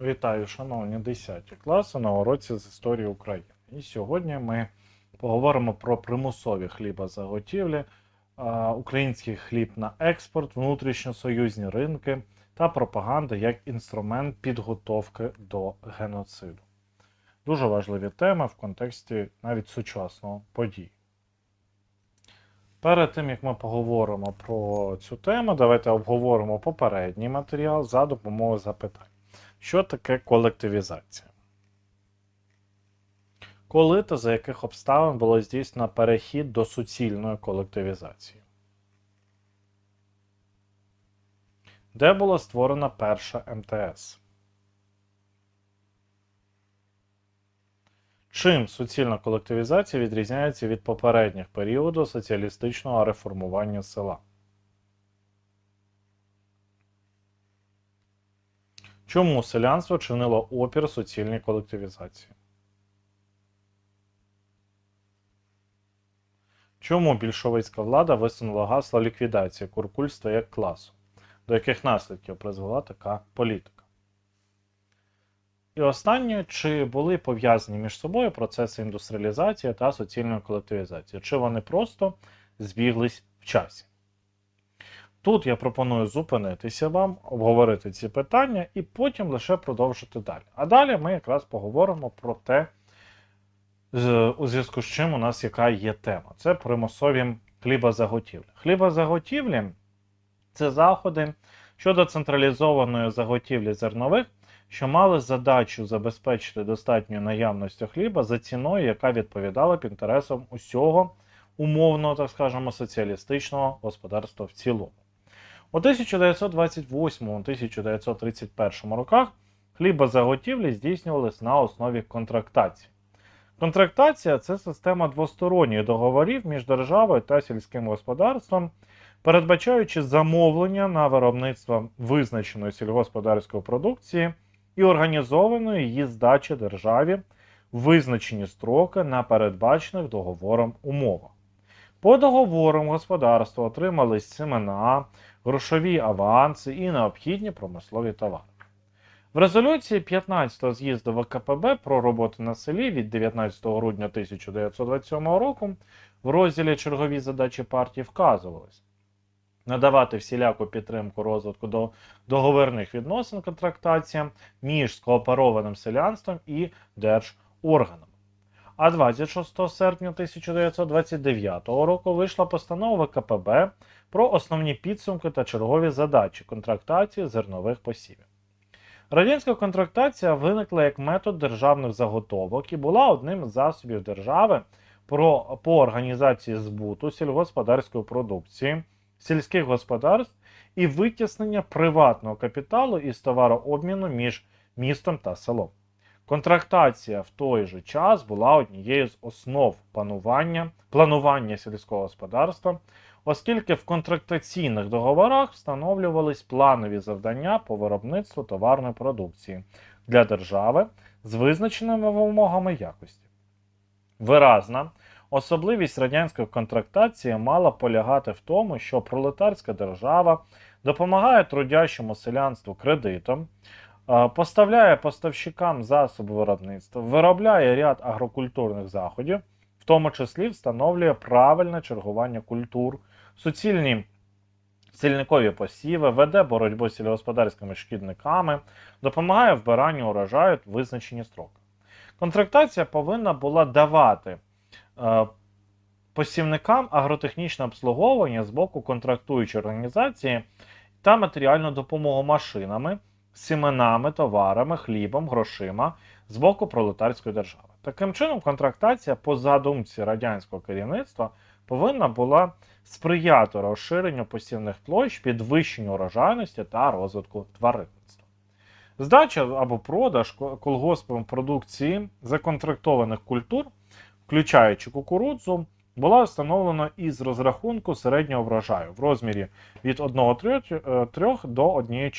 Вітаю, шановні 10 класи на уроці з історії України. І сьогодні ми поговоримо про примусові хлібозаготівлі, український хліб на експорт, внутрішньосоюзні ринки та пропаганда як інструмент підготовки до геноциду. Дуже важливі теми в контексті навіть сучасного подій. Перед тим як ми поговоримо про цю тему, давайте обговоримо попередній матеріал за допомогою запитань. Що таке колективізація? Коли та за яких обставин було здійснено перехід до суцільної колективізації? Де була створена перша МТС? Чим суцільна колективізація відрізняється від попередніх періоду соціалістичного реформування села? Чому селянство чинило опір суцільній колективізації? Чому більшовицька влада висунула гасло ліквідації куркульства як класу? До яких наслідків призвела така політика? І останнє, чи були пов'язані між собою процеси індустріалізації та суцільної колективізації? Чи вони просто збіглись в часі? Тут я пропоную зупинитися вам, обговорити ці питання і потім лише продовжити далі. А далі ми якраз поговоримо про те, у зв'язку з чим у нас яка є тема. Це примусові хлібозаготівлі. Хлібозаготівлі це заходи щодо централізованої заготівлі зернових, що мали задачу забезпечити достатню наявність хліба за ціною, яка відповідала б інтересам усього умовного, так скажемо, соціалістичного господарства в цілому. У 1928-1931 роках хлібозаготівлі здійснювалися на основі контрактації. Контрактація це система двосторонніх договорів між державою та сільським господарством, передбачаючи замовлення на виробництво визначеної сільгосподарської продукції і організованої її здачі державі визначені строки на передбачених договором умовах. По договорам господарство отримали семена, грошові аванси і необхідні промислові товари. В резолюції 15-го з'їзду ВКПБ про роботу на селі від 19 грудня 1927 року в розділі чергові задачі партії вказувалось надавати всіляку підтримку розвитку до договірних відносин контрактаціям між скооперованим селянством і держорганами. А 26 серпня 1929 року вийшла постанова ВКПБ про основні підсумки та чергові задачі контрактації зернових посівів. Радянська контрактація виникла як метод державних заготовок і була одним з засобів держави про, по організації збуту сільгосподарської продукції, сільських господарств і витіснення приватного капіталу із товарообміну між містом та селом. Контрактація в той же час була однією з основ панування, планування сільського господарства, оскільки в контрактаційних договорах встановлювались планові завдання по виробництву товарної продукції для держави з визначеними вимогами якості. Виразна особливість радянської контрактації мала полягати в тому, що пролетарська держава допомагає трудящому селянству кредитом, поставляє поставщикам засоби виробництва, виробляє ряд агрокультурних заходів, в тому числі встановлює правильне чергування культур, суцільні сільникові посіви, веде боротьбу з сільгосподарськими шкідниками, допомагає вбиранню урожаю визначені строки. Контрактація повинна була давати е, посівникам агротехнічне обслуговування з боку контрактуючої організації та матеріальну допомогу машинами, сіменами, товарами, хлібом, грошима з боку пролетарської держави. Таким чином, контрактація по задумці радянського керівництва повинна була сприяти розширенню посівних площ, підвищенню урожайності та розвитку тваринництва. Здача або продаж колгоспом продукції законтрактованих культур, включаючи кукурудзу, була встановлена із розрахунку середнього врожаю в розмірі від 1,3 до 1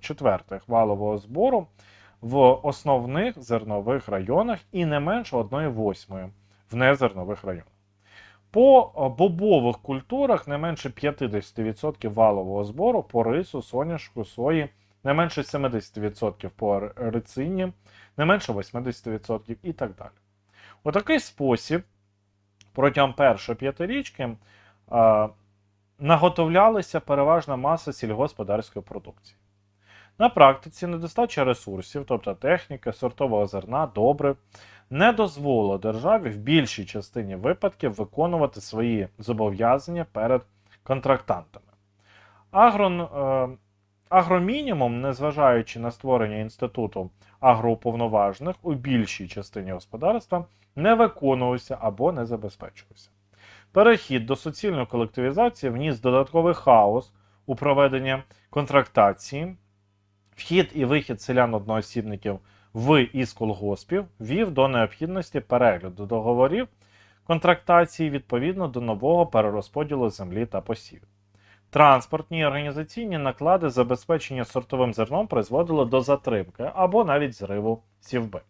четвертих валового збору в основних зернових районах і не менше 1 восьмої в незернових районах. По е, бобових культурах не менше 50% валового збору по рису, соняшку, сої не менше 70% по рицині, не менше 80% і так далі. У такий спосіб протягом першої п'ятирічки наготовлялися переважна маса сільгосподарської продукції. На практиці недостача ресурсів, тобто техніки, сортового зерна, добрив, не дозволило державі в більшій частині випадків виконувати свої зобов'язання перед контрактантами. Агрон, е, агромінімум, незважаючи на створення інституту агроуповноважених, у більшій частині господарства не виконувався або не забезпечувався. Перехід до суцільної колективізації вніс додатковий хаос у проведенні контрактації, вхід і вихід селян-одноосібників в із колгоспів вів до необхідності перегляду договорів контрактації відповідно до нового перерозподілу землі та посівів. Транспортні і організаційні наклади забезпечення сортовим зерном призводили до затримки або навіть зриву сівби.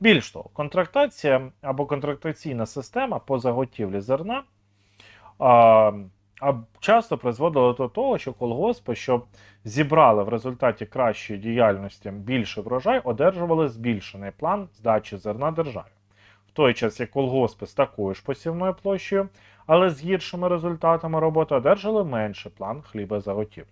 Більш того, контрактація або контрактаційна система по заготівлі зерна а, а часто призводила до того, що колгоспи, що зібрали в результаті кращої діяльності більший врожай, одержували збільшений план здачі зерна державі. В той час, як колгоспи з такою ж посівною площею, але з гіршими результатами роботи одержали менший план хлібозаготівлі.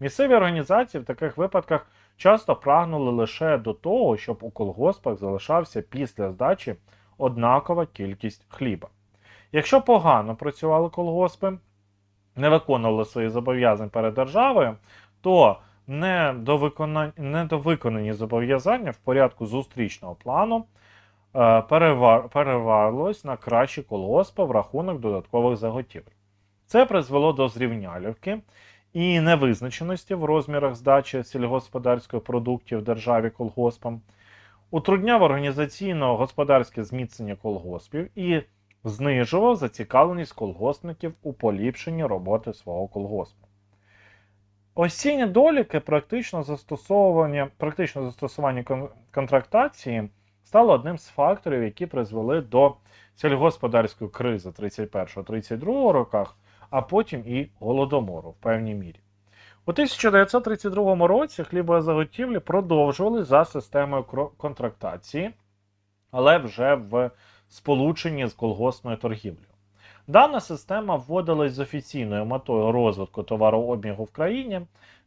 Місцеві організації в таких випадках часто прагнули лише до того, щоб у колгоспах залишався після здачі однакова кількість хліба. Якщо погано працювали колгоспи, не виконували свої зобов'язання перед державою, то недовиконані, зобов'язання в порядку зустрічного плану перевар, переварилось на кращі колгоспи в рахунок додаткових заготівель. Це призвело до зрівнялівки і невизначеності в розмірах здачі сільгосподарських продуктів державі колгоспам, утрудняв організаційно-господарське зміцнення колгоспів і знижував зацікавленість колгоспників у поліпшенні роботи свого колгоспу. Ось ці недоліки практично застосовування, практично застосування контрактації стало одним з факторів, які призвели до сільгосподарської кризи 31-32 роках, а потім і голодомору в певній мірі. У 1932 році хлібозаготівлі продовжували за системою контрактації, але вже в сполученні з колгоспною торгівлею. Дана система вводилась з офіційною метою розвитку товарообігу в країні.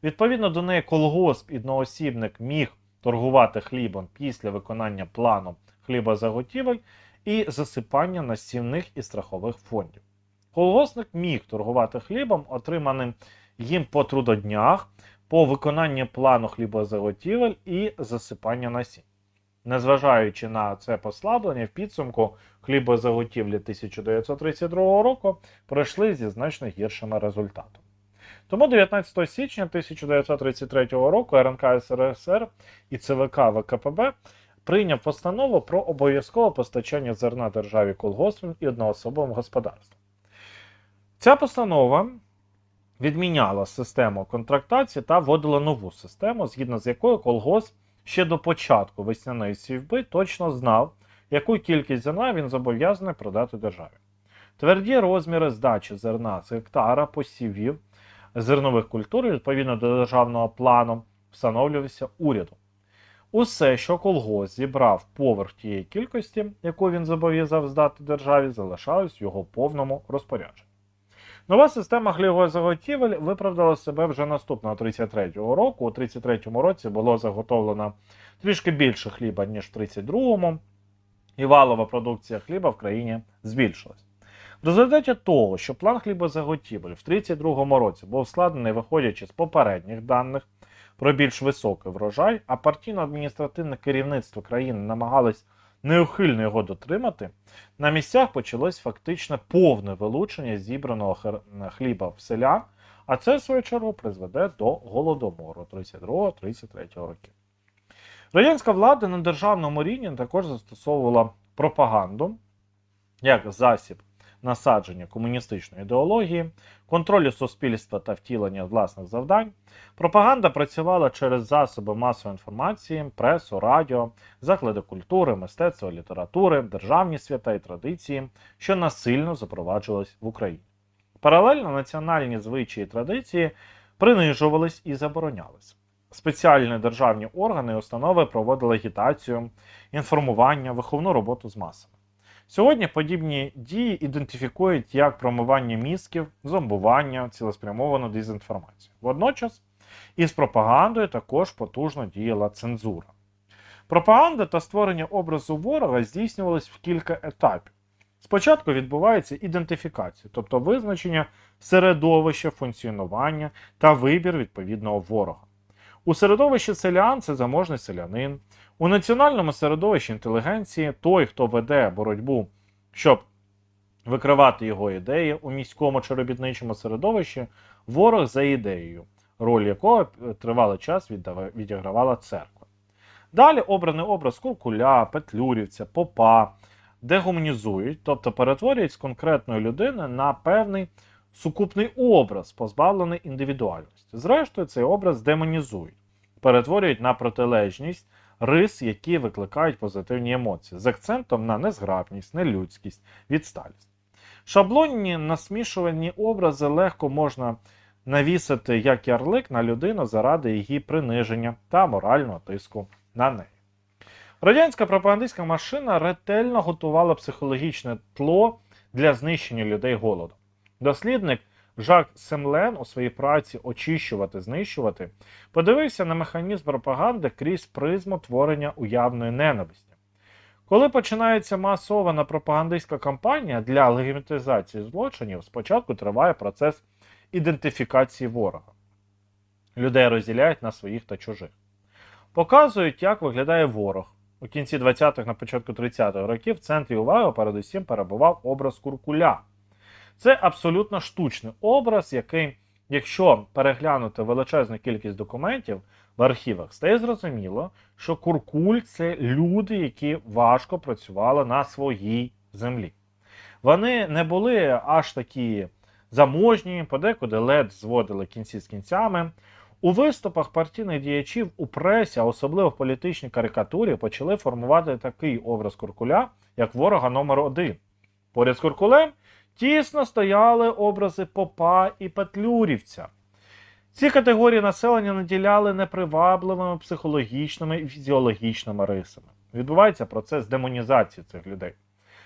Відповідно до неї, колгосп одноосібник міг торгувати хлібом після виконання плану хлібозаготівель і засипання насівних і страхових фондів. Колгоспник міг торгувати хлібом, отриманим їм по трудоднях, по виконанні плану хлібозаготівель і засипання насінь. Незважаючи на це послаблення, в підсумку хлібозаготівлі 1932 року пройшли зі значно гіршими результатами. Тому 19 січня 1933 року РНК СРСР і ЦВК ВКПБ прийняв постанову про обов'язкове постачання зерна державі колгоспам і одноособовим господарствам. Ця постанова відміняла систему контрактації та вводила нову систему, згідно з якою колгосп ще до початку весняної сівби точно знав, яку кількість зерна він зобов'язаний продати державі. Тверді розміри здачі зерна з гектара посівів зернових культур відповідно до державного плану встановлювався урядом. Усе, що колгосп зібрав поверх тієї кількості, яку він зобов'язав здати державі, залишалось в його повному розпорядженні. Нова система хлібозаготівель виправдала себе вже наступного 33-го року. У 33-му році було заготовлено трішки більше хліба, ніж в 32-му, і валова продукція хліба в країні збільшилась. В результаті того, що план хлібозаготівель в 32-му році був складений, виходячи з попередніх даних про більш високий врожай, а партійно-адміністративне керівництво країни намагались неухильно його дотримати, на місцях почалось фактично повне вилучення зібраного хліба в селян, а це, в свою чергу, призведе до голодомору 32-33 років. Радянська влада на державному рівні також застосовувала пропаганду як засіб насадження комуністичної ідеології, контролю суспільства та втілення власних завдань. Пропаганда працювала через засоби масової інформації, пресу, радіо, заклади культури, мистецтва, літератури, державні свята і традиції, що насильно запроваджувались в Україні. Паралельно національні звичаї і традиції принижувались і заборонялись. спеціальні державні органи і установи проводили агітацію, інформування, виховну роботу з масами. Сьогодні подібні дії ідентифікують як промивання мізків, зомбування, цілеспрямовану дезінформацію. Водночас із пропагандою також потужно діяла цензура. Пропаганда та створення образу ворога здійснювались в кілька етапів. Спочатку відбувається ідентифікація, тобто визначення середовища функціонування та вибір відповідного ворога. У середовищі селян це заможний селянин, у національному середовищі інтелігенції той, хто веде боротьбу, щоб викривати його ідеї, у міському чи робітничому середовищі ворог за ідеєю, роль якого тривалий час відігравала церква. Далі обраний образ куркуля, петлюрівця, попа дегуманізують, тобто перетворюють з конкретної людини на певний сукупний образ, позбавлений індивідуальності. Зрештою, цей образ демонізують, перетворюють на протилежність рис, які викликають позитивні емоції, з акцентом на незграбність, нелюдськість, відсталість. Шаблонні насмішувані образи легко можна навісити як ярлик на людину заради її приниження та морального тиску на неї. Радянська пропагандистська машина ретельно готувала психологічне тло для знищення людей голодом. Дослідник Жак Семлен у своїй праці Очищувати, знищувати подивився на механізм пропаганди крізь призму творення уявної ненависті. Коли починається масована пропагандистська кампанія для легітимізації злочинів, спочатку триває процес ідентифікації ворога. Людей розділяють на своїх та чужих. Показують, як виглядає ворог. У кінці 20-х, на початку 30-х років в центрі уваги передусім перебував образ куркуля. Це абсолютно штучний образ, який, якщо переглянути величезну кількість документів в архівах, стає зрозуміло, що куркуль це люди, які важко працювали на своїй землі. Вони не були аж такі заможні, подекуди ледь зводили кінці з кінцями. У виступах партійних діячів у пресі, а особливо в політичній карикатурі, почали формувати такий образ Куркуля, як ворога номер один. Поряд з Куркулем тісно стояли образи Попа і Петлюрівця. Ці категорії населення наділяли непривабливими психологічними і фізіологічними рисами. Відбувається процес демонізації цих людей.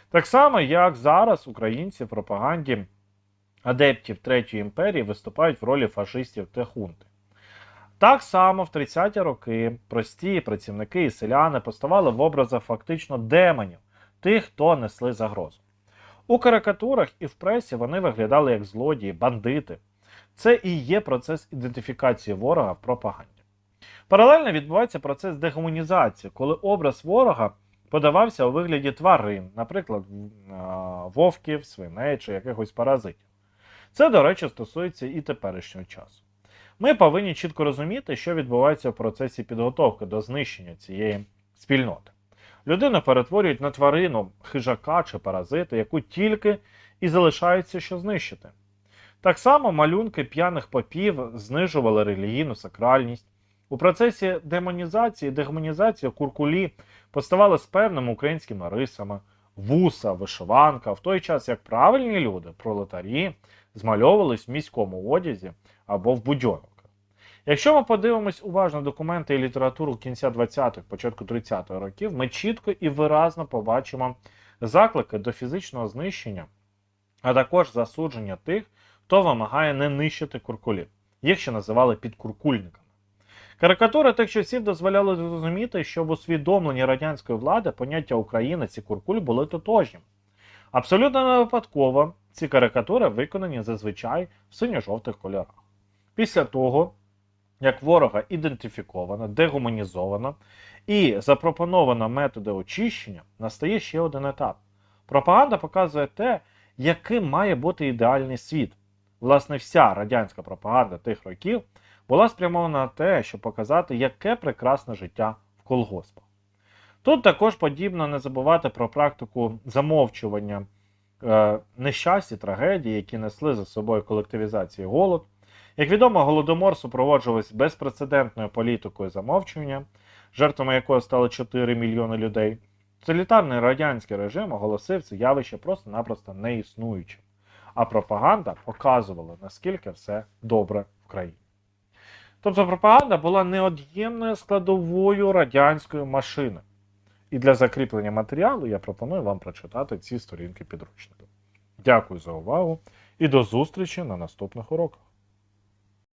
Так само, як зараз українці в пропаганді адептів Третьої імперії виступають в ролі фашистів та хунти. Так само в 30-ті роки прості працівники і селяни поставали в образах фактично демонів, тих, хто несли загрозу. У карикатурах і в пресі вони виглядали як злодії, бандити. Це і є процес ідентифікації ворога в пропаганді. Паралельно відбувається процес дегуманізації, коли образ ворога подавався у вигляді тварин, наприклад, вовків, свиней чи якихось паразитів. Це, до речі, стосується і теперішнього часу. Ми повинні чітко розуміти, що відбувається в процесі підготовки до знищення цієї спільноти. Людину перетворюють на тварину, хижака чи паразита, яку тільки і залишається що знищити. Так само малюнки п'яних попів знижували релігійну сакральність. У процесі демонізації дегуманізації куркулі поставали з певними українськими рисами, вуса, вишиванка, в той час як правильні люди, пролетарі, змальовувались в міському одязі або в будьонках. Якщо ми подивимось уважно документи і літературу кінця 20-х, початку 30-х років, ми чітко і виразно побачимо заклики до фізичного знищення, а також засудження тих, хто вимагає не нищити куркулів. Їх ще називали підкуркульниками. Карикатури тих часів дозволяли зрозуміти, що в усвідомленні радянської влади поняття українець і куркуль були тотожнім. Абсолютно не випадково ці карикатури виконані зазвичай в синьо-жовтих кольорах. Після того, як ворога ідентифіковано, дегуманізовано і запропоновано методи очищення, настає ще один етап. Пропаганда показує те, яким має бути ідеальний світ. Власне, вся радянська пропаганда тих років була спрямована на те, щоб показати, яке прекрасне життя в колгоспах. Тут також подібно не забувати про практику замовчування е, нещасті, трагедії, які несли за собою колективізацію голод. Як відомо, голодомор супроводжувався безпрецедентною політикою замовчування, жертвами якої стали 4 мільйони людей. Тоталітарний радянський режим оголосив це явище просто-напросто неіснуючим. А пропаганда показувала, наскільки все добре в країні. Тобто пропаганда була неод'ємною складовою радянської машини. І для закріплення матеріалу я пропоную вам прочитати ці сторінки підручника. Дякую за увагу і до зустрічі на наступних уроках.